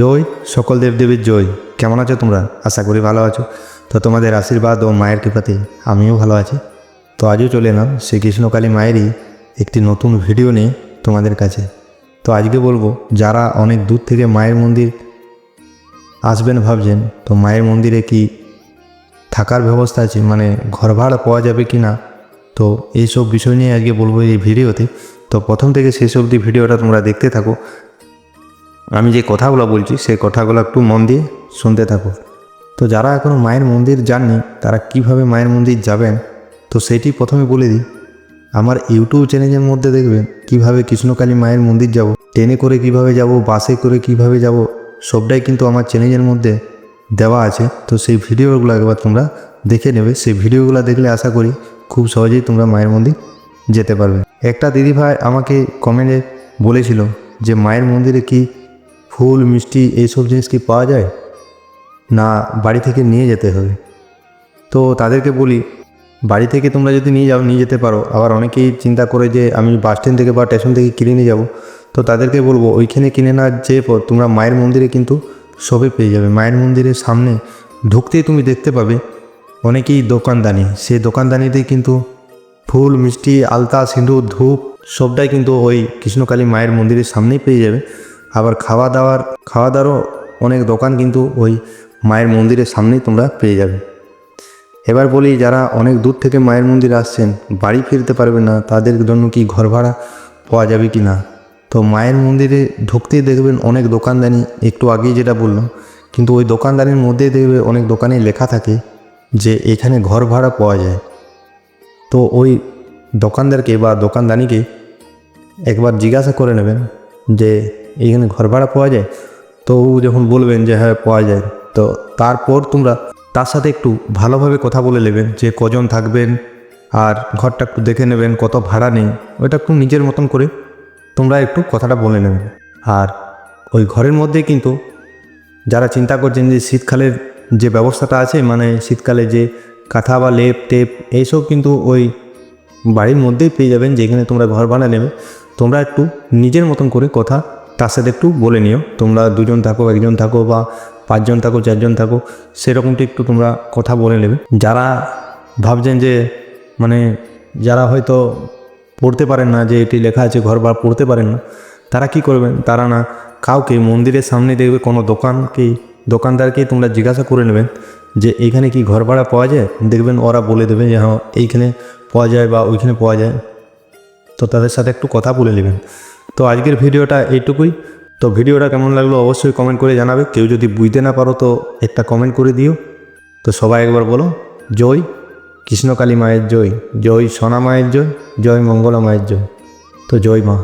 জয়, সকল দেবদেবীর জয়। কেমন আছো তোমরা? আশা করি ভালো আছো। তো তোমাদের আশীর্বাদ ও মায়ের কৃপাতে আমিও ভালো আছি। তো আজও চলে এলাম শ্রীকৃষ্ণকালী মায়েরই একটি নতুন ভিডিও নিয়ে তোমাদের কাছে। তো আজকে বলব, যারা অনেক দূর থেকে মায়ের মন্দির আসবেন ভাবছেন, তো মায়ের মন্দিরে কি থাকার ব্যবস্থা আছে? মানে ঘর ভাড়া পাওয়া যাবে কি না? তো এইসব বিষয় নিয়ে আজকে বলব এই ভিডিওতে। তো প্রথম থেকে শেষ অবধি ভিডিওটা তোমরা দেখতে থাকো। আমি যে কথাগুলো বলছি সেই কথাগুলো একটু মন দিয়ে শুনতে থাকো। তো যারা এখনও মায়ের মন্দির যাননি, তারা কীভাবে মায়ের মন্দির যাবেন, তো সেটি প্রথমে বলে দিই। আমার ইউটিউব চ্যানেলের মধ্যে দেখবেন, কীভাবে কৃষ্ণকালী মায়ের মন্দির যাব, ট্রেনে করে কীভাবে যাব, বাসে করে কীভাবে যাব, সবটাই কিন্তু আমার চ্যানেলের মধ্যে দেওয়া আছে। তো সেই ভিডিওগুলো একবার তোমরা দেখে নেবে। সেই ভিডিওগুলো দেখলে আশা করি খুব সহজেই তোমরা মায়ের মন্দির যেতে পারবে। একটা দিদিভাই আমাকে কমেন্টে বলেছিল যে, মায়ের মন্দিরে কি ফুল, মিষ্টি এইসব জিনিস কি পাওয়া যায়? না, বাড়ি থেকে নিয়ে যেতে হবে। তো তাদেরকে বলি, বাড়ি থেকে তোমরা যদি নিয়ে যাও, নিয়ে যেতে পারো। আবার অনেকেই চিন্তা করে যে, আমি বাস স্ট্যান্ড থেকে বা স্টেশন থেকে কিনে নিয়ে যাব। তো তাদেরকে বলব, ওইখানে কিনে না যেয়ে পর তোমরা মায়ের মন্দিরে কিন্তু সবে পেয়ে যাবে। মায়ের মন্দিরের সামনে ঢুকতেই তুমি দেখতে পাবে, অনেকেই দোকানদানি। সেই দোকানদানিতেই কিন্তু ফুল, মিষ্টি, আলতা, সিঁদুর, ধূপ, সবটাই কিন্তু ওই কৃষ্ণকালী মায়ের মন্দিরের সামনেই পেয়ে যাবে। আবার খাওয়া দাওয়ার, খাওয়া দাওয়ারও অনেক দোকান কিন্তু ওই মায়ের মন্দিরের সামনেই তোমরা পেয়ে যাবে। এবার বলি যারা অনেক দূর থেকে মায়ের মন্দির আসছেন, বাড়ি ফিরতে পারবে না, তাদের জন্য কি ঘর ভাড়া পাওয়া যাবে কি না? তো মায়ের মন্দিরে ঢুকতেই দেখবেন অনেক দোকানদানি, একটু আগেই যেটা বললাম, কিন্তু ওই দোকানদানির মধ্যেই দেখবে অনেক দোকানে লেখা থাকে যে এখানে ঘর ভাড়া পাওয়া যায়। তো ওই দোকানদারকে বা দোকানদানিকে একবার জিজ্ঞাসা করে নেবেন যে এইখানে ঘর ভাড়া পাওয়া যায়? তো ও যখন বলবেন যে হ্যাঁ পাওয়া যায়, তো তারপর তোমরা তার সাথে একটু ভালোভাবে কথা বলে নেবেন যে কজন থাকবেন আর ঘরটা একটু দেখে নেবেন, কত ভাড়া নেই, ওইটা একটু নিজের মতন করে তোমরা একটু কথাটা বলে নেবেন আর ওই ঘরের মধ্যে কিন্তু যারা চিন্তা করছেন যে শীতকালের যে ব্যবস্থাটা আছে মানে শীতকালে যে কাঁথা বা লেপ টেপ, এইসব কিন্তু ওই বাড়ির মধ্যেই পেয়ে যাবেন, যেখানে তোমরা ঘর ভাড়া নেবে তোমরা একটু নিজের মতন করে কথা তার সাথে একটু বলে নিও। তোমরা দুজন থাকো, একজন থাকো বা পাঁচজন থাকো, চারজন থাকো, সেরকমটি একটু তোমরা কথা বলে নেবে। যারা ভাবছেন যে মানে যারা হয়তো পড়তে পারেন না, যে এটি লেখা আছে, ঘর ভাড়া পড়তে পারেন না, তারা কি করবেন? তারা না কাউকে মন্দিরের সামনে দেখবে, কোনো দোকানকেই, দোকানদারকেই তোমরা জিজ্ঞাসা করে নেবেন যে এইখানে কি ঘর ভাড়া পাওয়া যায়? দেখবেন ওরা বলে দেবে যে হ্যাঁ এইখানে পাওয়া যায় বা ওইখানে পাওয়া যায়। তো তাদের সাথে একটু কথা বলে নেবেন। তো আজকের ভিডিওটা এইটুকুই। তো ভিডিওটা কেমন লাগল অবশ্যই কমেন্ট করে জানাবে। কেউ যদি বুঝতে না পারো তো একটা কমেন্ট করে দিও। তো সবাই একবার বলো, জয় কৃষ্ণকালী মায়ের জয় জয় সোনা মায়ের জয় জয় মঙ্গলা মায়ের জয়। তো জয় মা।